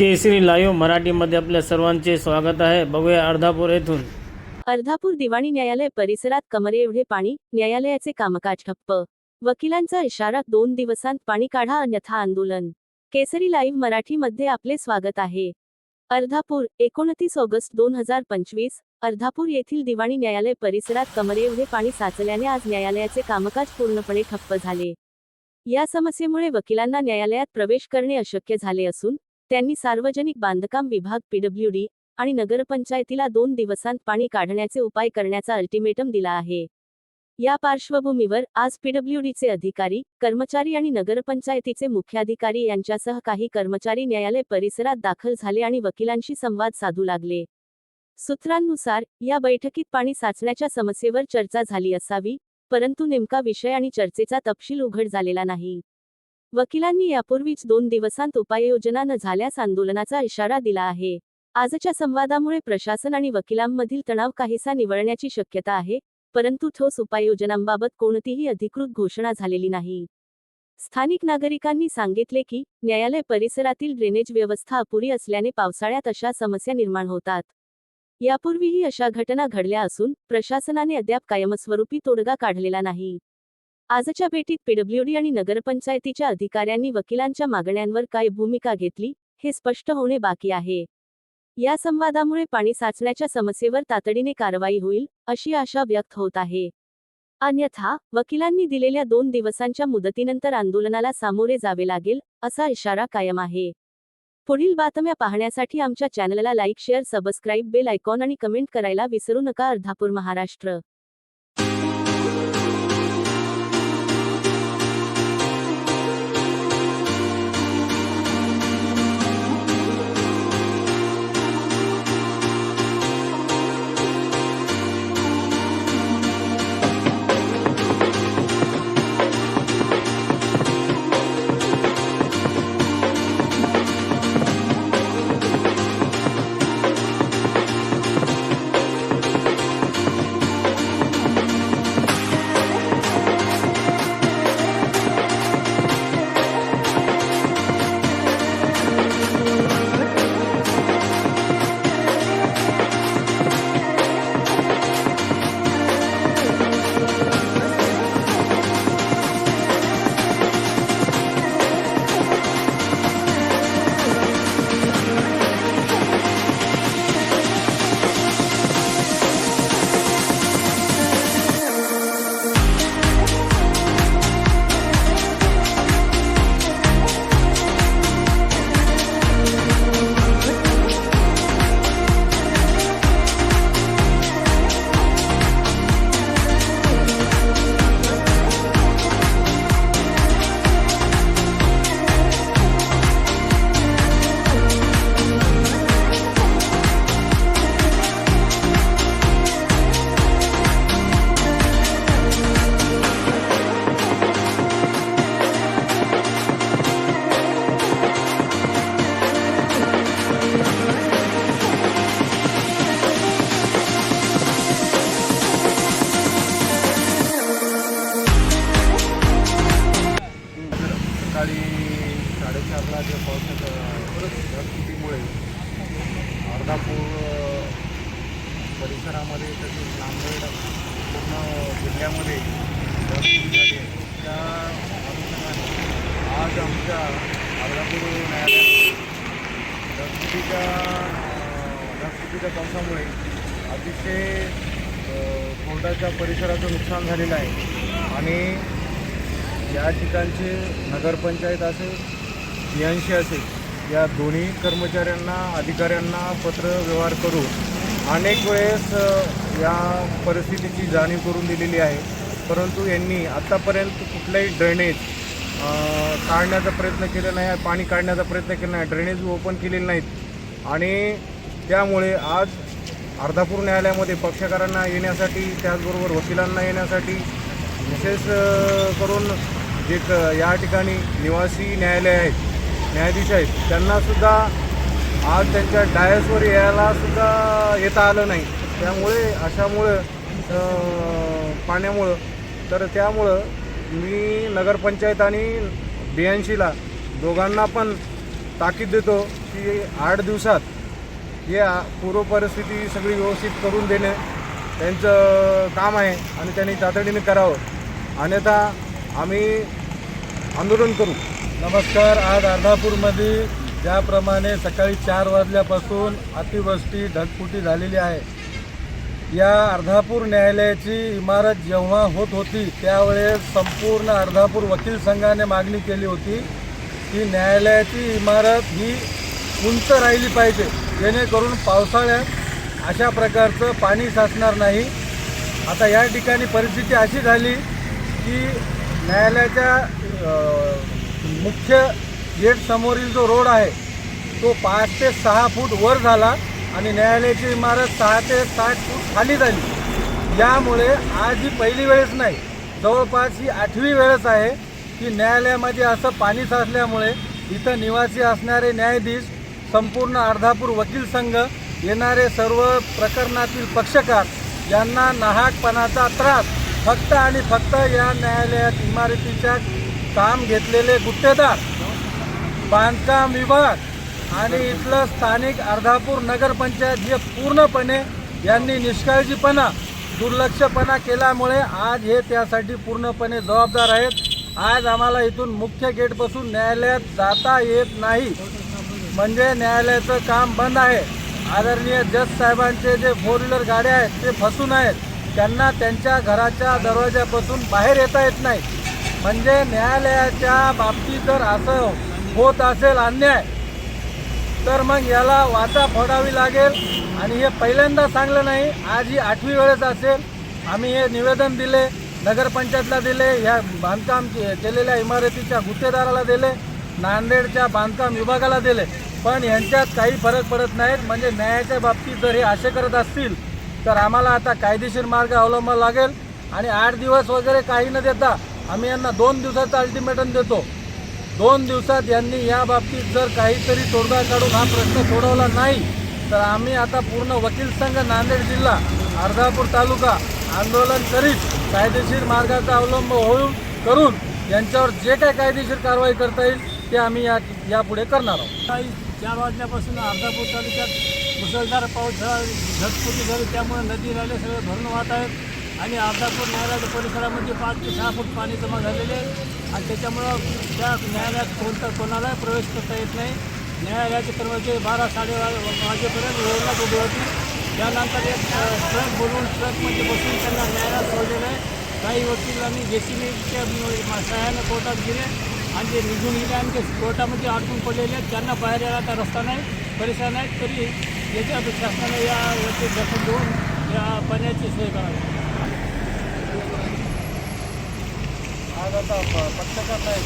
केसरी live मराठीमध्ये आपल्या सर्वांचे स्वागत आहे. बघूया अर्धापूर येथून. अर्धापूर दिवाणी न्यायालय परिसरात कमरे एवढे पाणी न्यायालयाचे कामकाज ठप्प. वकिलांचा इशारा दोन दिवसांत पाणी काढा अन्यथा आंदोलन. केसरी लाईव्ह मराठीमध्ये आपले स्वागत आहे. अर्धापूर एकोणतीस ऑगस्ट दोन हजार पंचवीस अर्धापूर येथील दिवाणी न्यायालय परिसरात कमरे एवढे पाणी साचल्याने आज न्यायालयाचे कामकाज पूर्णपणे ठप्प झाले. या समस्येमुळे वकिलांना न्यायालयात प्रवेश करणे अशक्य झाले असून त्यांनी सार्वजनिक बांधकाम विभाग पीडब्ल्यूडी आणि नगरपंचायतीला दोन दिवसांत पाणी काढण्याचे उपाय करण्याचा अल्टिमेटम दिला आहे. या पार्श्वभूमीवर आज पीडब्ल्यूडीचे अधिकारी कर्मचारी आणि नगरपंचायतीचे मुख्याधिकारी यांच्यासह काही कर्मचारी न्यायालय परिसरात दाखल झाले आणि वकिलांशी संवाद साधू लागले. सूत्रांनुसार या बैठकीत पाणी साचण्याच्या समस्येवर चर्चा झाली असावी परंतु नेमका विषय आणि चर्चेचा तपशील उघड झालेला नाही. वकिलांनी यापूर्वीच दोन दिवसांत उपाययोजना न झाल्यास आंदोलनाचा इशारा दिला आहे. आजच्या संवादामुळे प्रशासन आणि वकिलांमधील तणाव काहीसा निवळण्याची शक्यता आहे परंतु ठोस उपाययोजनांबाबत कोणतीही अधिकृत घोषणा झालेली नाही. स्थानिक नागरिकांनी सांगितले की न्यायालय परिसरातील ड्रेनेज व्यवस्था अपुरी असल्याने पावसाळ्यात अशा समस्या निर्माण होतात. यापूर्वीही अशा घटना घडल्या असून प्रशासनाने अद्याप कायमस्वरूपी तोडगा काढलेला नाही. आजच्या भेटीत पीडब्ल्यूडी आणि नगरपंचायतीच्या अधिकाऱ्यांनी वकिलांच्या मागण्यांवर काय भूमिका घेतली हे स्पष्ट होणे बाकी आहे. या संवादामुळे पाणी साचण्याच्या समस्येवर तातडीने कारवाई होईल अशी आशा व्यक्त होत आहे. अन्यथा वकिलांनी दिलेल्या दोन दिवसांच्या मुदतीनंतर आंदोलनाला सामोरे जावे लागेल असा इशारा कायम आहे. पुढील बातम्या पाहण्यासाठी आमच्या चॅनलला like share subscribe bell icon आणि कमेंट करायला विसरू नका अर्धापूर महाराष्ट्र. सकाळी साडेचारला जे पावसाच्या स्थितीमुळे अर्धापूर परिसरामध्ये तसेच नांदेड पूर्ण जिल्ह्यामध्ये झाली आहे. त्या अनुषंगाने आज आमच्या अर्धापूर न्यायालयात ढगफुटीच्या अ, ढगफुटीच्या पावसामुळे अतिशय कोर्टाच्या परिसराचं नुकसान झालेलं आहे. आणि या ठिकाणचे नगरपंचायत असेल बी असेल या दोन्ही कर्मचाऱ्यांना अधिकाऱ्यांना पत्र व्यवहार करून अनेक वेळेस या परिस्थितीची जाणीव करून दिलेली आहे. परंतु यांनी आत्तापर्यंत कुठलाही ड्रेनेज काढण्याचा प्रयत्न केला नाही पाणी काढण्याचा प्रयत्न केला नाही ड्रेनेज ओपन केलेले नाहीत. आणि त्यामुळे आज अर्धापूर न्यायालयामध्ये पक्षकारांना येण्यासाठी त्याचबरोबर वकिलांना येण्यासाठी विशेष करून जे क या ठिकाणी निवासी न्यायालय आहेत न्यायाधीश आहेत त्यांनासुद्धा आज त्यांच्या डायसवर यायलासुद्धा येता आलं नाही. त्यामुळे अशामुळं पाण्यामुळं तर त्यामुळं मी नगरपंचायत आणि बी एन सीला दोघांना पण ताकीद देतो की आठ दिवसात या पूर्व परिस्थिती सगळी व्यवस्थित करून देणे त्यांचं काम आहे आणि त्यांनी तातडीने करावं. अन्यथा आम्ही आंदोलन करू. नमस्कार आज अर्धापूरमध्ये ज्याप्रमाणे सकाळी चार वाजल्यापासून अतिवृष्टी ढगफुटी झालेली आहे. या अर्धापूर न्यायालयाची इमारत जेव्हा होत होती त्यावेळेस संपूर्ण अर्धापूर वकील संघाने मागणी केली होती की न्यायालयाची इमारत ही उंच राहिली पाहिजे जेणेकरून पावसाळ्यात अशा प्रकारचं पाणी साचणार नाही. आता या ठिकाणी परिस्थिती अशी झाली की न्यायालयाच्या मुख्य गेटसमोरील जो रोड आहे तो पाच ते सहा फूट वर झाला आणि न्यायालयाची इमारत सहा ते साठ फूट खाली झाली. यामुळे आज ही पहिली वेळेस नाही जवळपास ही आठवी वेळेस आहे की न्यायालयामध्ये असं पाणी साचल्यामुळे इथं निवासी असणारे न्यायाधीश संपूर्ण अर्धापूर वकील संघ येणारे सर्व प्रकरणातील पक्षकार यांना नाहकपणाचा त्रास फक्त आणि फक्त या न्यायालयात इमारतीच्या काम घेतलेले गुत्तेदार बांधकाम विभाग आणि इथलं स्थानिक अर्धापूर नगरपंचायत हे पूर्णपणे यांनी निष्काळजीपणा दुर्लक्षपणा केल्यामुळे आज हे त्यासाठी पूर्णपणे जबाबदार आहेत. आज आम्हाला इथून मुख्य गेटपासून न्यायालयात जाता येत नाही. म्हणजे न्यायालयाचं काम बंद आहे. आदरणीय जज साहेबांचे जे फोर व्हीलर गाड्या आहेत ते फसून आहेत. त्यांना त्यांच्या घराच्या दरवाजापासून बाहेर येता येत नाही. म्हणजे न्यायालयाच्या बाबतीत जर असं होत असेल अन्याय तर मग याला वाचा फोडावी लागेल. आणि हे पहिल्यांदा सांगलं नाही आज ही आठवी वेळेस असेल. आम्ही हे निवेदन दिले नगरपंचायतला दिले ह्या बांधकाम केलेल्या इमारतीच्या गुत्तेदाराला दिले नांदेडच्या बांधकाम विभागाला दिले. पण यांच्यात काही फरक पडत नाहीत. म्हणजे न्यायाच्या बाबतीत जर हे असे करत असतील तर आम्हाला आता कायदेशीर मार्ग अवलंबावा लागेल. आणि आठ दिवस वगैरे काही न देता आम्ही यांना दोन दिवसाचं अल्टिमेटम देतो. दोन दिवसात यांनी या बाबतीत जर काहीतरी तोडगा काढून हा प्रश्न सोडवला नाही तर आम्ही आता पूर्ण वकील संघ नांदेड जिल्हा अर्धापूर तालुका आंदोलन करीत कायदेशीर मार्गाचा अवलंब होऊन करून यांच्यावर जे काय कायदेशीर कारवाई करता येईल ते आम्ही या यापुढे करणार आहोत. काही चार वाजल्यापासून अर्धापूर तालुक्यात मुसळधार पाऊस झाला ढगफुटी झाली त्यामुळे नदी नाले सगळे भरून वाहत आहेत. आणि अर्धापूर न्यायालयाच्या परिसरामध्ये पाच ते सहा फूट पाणी जमा झालेले आहे. आणि त्याच्यामुळं त्या न्यायालयात कोणता कोणालाही प्रवेश करता येत नाही. न्यायालयाचे कर्मचारी बारा साडे वाजेपर्यंत वेळेला उभे होते त्यानंतर एक ट्रक बोलवून ट्रकमध्ये बसून त्यांना न्यायालयात सोडलेलं आहे. काही वकिलांनी जे सी बीच्या सहाय्यानं कोर्टात गेले. आणि जे निघून गेले आणि ते कोर्टामध्ये अडकून पडलेले आहेत. त्यांना बाहेर यायला रस्ता नाही परिसर नाही. तरी याच्या शासनाने या वरती दखल घेऊन या पाण्याची सोय करावी. आज आता प- पत्रकार नाही